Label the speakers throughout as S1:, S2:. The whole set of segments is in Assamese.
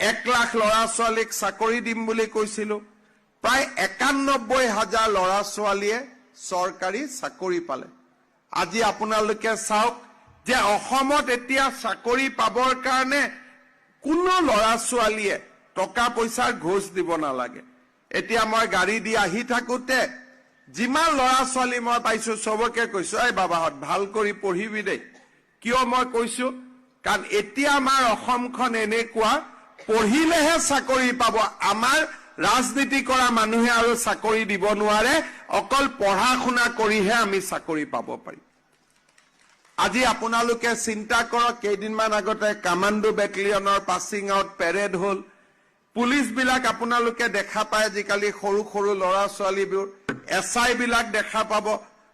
S1: এক লাখ ল'ৰা ছোৱালীক চাকৰি দিম বুলি কৈছিলো। প্ৰায় একান্নব্বৈ হাজাৰ ল'ৰা ছোৱালীয়ে চৰকাৰী চাকৰি পালে। আজি আপোনালোকে চাওক যে অসমত এতিয়া চাকৰি পাবৰ কাৰণে কোনো ল'ৰা ছোৱালীয়ে টকা পইচাৰ ঘোষ দিব নালাগে। এতিয়া মই গাড়ী দি আহি থাকোতে যিমান ল'ৰা ছোৱালী মই পাইছো চবকে কৈছো এই বাবাহঁত ভাল কৰি পঢ়িবি দেই। কিয় মই কৈছো? কাৰণ এতিয়া আমাৰ অসমখন এনেকুৱা পঢ়িলেহে চাকৰি পাব। আমাৰ ৰাজনীতি কৰা মানুহে আৰু চাকৰি দিব নোৱাৰে। অকল পঢ়া শুনা কৰিহে আমি চাকৰি পাব পাৰিম। আজি আপোনালোকে চিন্তা কৰক কেইদিনমান আগতে কামাণ্ডো বেটেলিয়নৰ পাছিং আউট পেৰেড হ'ল। পুলিচ বিলাক আপোনালোকে দেখা পায় আজিকালি সৰু সৰু ল'ৰা ছোৱালীবোৰ এছ আই বিলাক দেখা পাব।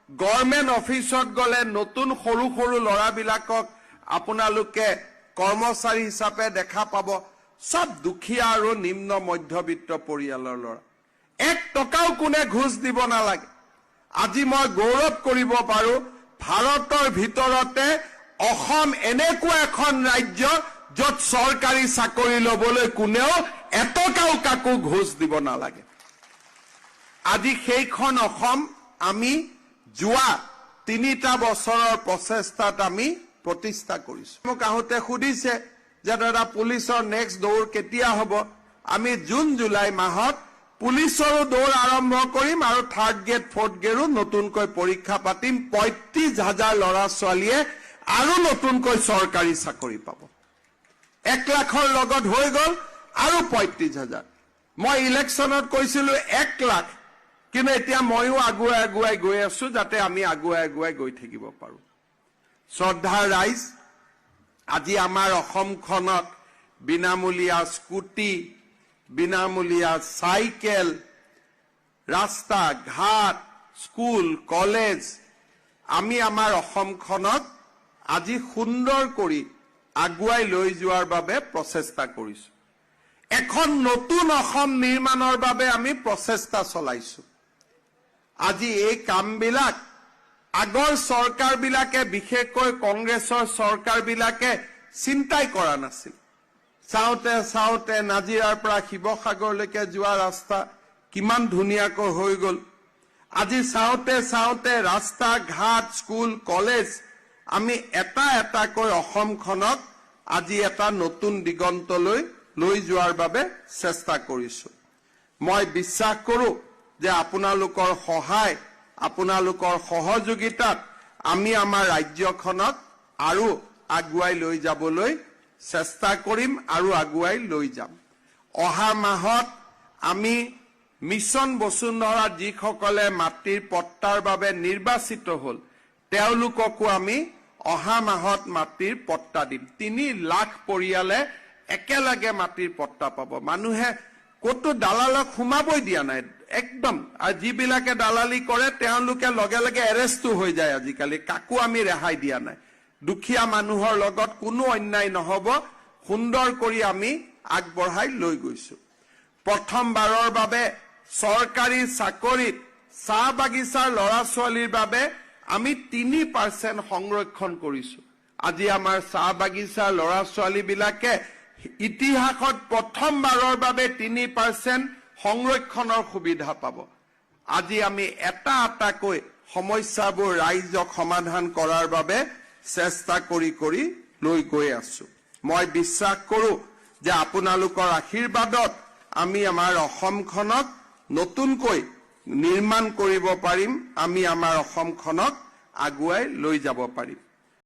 S1: গভৰ্ণমেণ্ট অফিচত গ'লে নতুন সৰু সৰু ল'ৰাবিলাকক আপোনালোকে কৰ্মচাৰী হিচাপে দেখা পাব। চব দুখীয়া আৰু নিম্ন মধ্যবিত্ত পৰিয়ালৰ ল'ৰা। এক টকাও কোনে ঘোষ দিব নালাগে। আজি মই গৌৰৱ কৰিব পাৰো ভাৰতৰ ভিতৰতে অসম এনেকুৱা এখন ৰাজ্য য'ত চৰকাৰী চাকৰি ল'বলৈ কোনেও এটকাও কাকো ঘোষ দিব নালাগে। আজি সেইখন অসম আমি যোৱা তিনিটা বছৰৰ প্ৰচেষ্টাত আমি প্ৰতিষ্ঠা কৰিছো। মোক আহোঁতে সুধিছে যে দাদা পুলিচৰ নেক্সট দৌৰ কেতিয়া হ'ব? আমি জুন জুলাই মাহত পুলিচৰো দৌৰ আৰম্ভ কৰিম আৰু থাৰ্ড গ্ৰেড ফৰ্থ গ্ৰেডো নতুনকৈ পৰীক্ষা পাতিম। পঁয়ত্ৰিশ হাজাৰ ল'ৰা ছোৱালীয়ে আৰু নতুনকৈ চৰকাৰী চাকৰি পাব। এক লাখৰ লগত হৈ গ'ল আৰু পঁয়ত্ৰিশ হাজাৰ। মই ইলেকশ্যনত কৈছিলো এক লাখ। কিন্তু এতিয়া ময়ো আগুৱাই আগুৱাই গৈ আছো যাতে আমি আগুৱাই আগুৱাই গৈ থাকিব পাৰো। শ্ৰদ্ধাৰ ৰাইজ আজি আমাৰ অসমখনত বিনামূলীয়া স্কুটি বিনামূলীয়া চাইকেল ৰাস্তা ঘাট স্কুল কলেজ আমি আমাৰ অসমখনক আজি সুন্দৰ কৰি আগুৱাই লৈ যোৱাৰ বাবে প্ৰচেষ্টা কৰিছো। এখন নতুন অসম নিৰ্মাণৰ বাবে আমি প্ৰচেষ্টা চলাইছো। আজি এই কামবিলাক আগৰ চৰকাৰবিলাকে বিশেষকৈ কংগ্ৰেছৰ চৰকাৰবিলাকে চিন্তাই কৰা নাছিল। চাওঁতে চাওঁতে নাজিৰাৰ পৰা শিৱসাগৰলৈকে যোৱা ৰাস্তা কিমান ধুনীয়াকৈ হৈ গ'ল। আজি চাওঁতে চাওঁতে ৰাস্তা ঘাট স্কুল কলেজ আমি এটা এটাকৈ অসমখনক আজি এটা নতুন দিগন্তলৈ লৈ যোৱাৰ বাবে চেষ্টা কৰিছো। মই বিশ্বাস কৰো যে আপোনালোকৰ সহায় আপোনালোকৰ সহযোগিতাত আমি আমাৰ ৰাজ্যখনক আৰু আগুৱাই লৈ যাবলৈ চেষ্টা কৰিম আৰু আগুৱাই লৈ যাম। অহা মাহত আমি মিছন বসুন্ধৰা যিসকলে মাটিৰ পট্টাৰ বাবে নিৰ্বাচিত হ'ল তেওঁলোককো আমি অহা মাহত মাটিৰ পট্টা দিম। তিনি লাখ পৰিয়ালে একেলগে মাটিৰ পট্টা পাব। মানুহে ক'তো দালালক সোমাবই দিয়া নাই একদম। আৰু যিবিলাকে দালালি কৰে তেওঁলোকে লগে লগে এৰেষ্টো হৈ যায় আজিকালি। কাকো আমি ৰেহাই দিয়া নাই। দুখীয়া মানুহৰ লগত কোনো অন্যায় নহব সুন্দৰ কৰি আমি আগবঢ়াই লৈ গৈছো। প্ৰথমবাৰৰ বাবে চৰকাৰী চাকৰিত চাহ বাগিচাৰ ল'ৰা ছোৱালীৰ বাবে আমি তিনি পাৰ্চেণ্ট সংৰক্ষণ কৰিছো। আজি আমাৰ চাহ বাগিচাৰ ল'ৰা ছোৱালীবিলাকে ইতিহাসত প্ৰথমবাৰৰ বাবে তিনি পাৰ্চেণ্ট সংৰক্ষণৰ সুবিধা পাব। আজি আমি এটা এটাকৈ সমস্যাবোৰ ৰাইজক সমাধান কৰাৰ বাবে চেষ্টা কৰি কৰি লৈ গৈ আছো। মই বিশ্বাস কৰো যে আপোনালোকৰ আশীৰ্বাদত আমি আমাৰ অসমখনক নতুনকৈ নিৰ্মাণ কৰিব পাৰিম। আমি আমাৰ অসমখনক আগুৱাই লৈ যাব পাৰিম।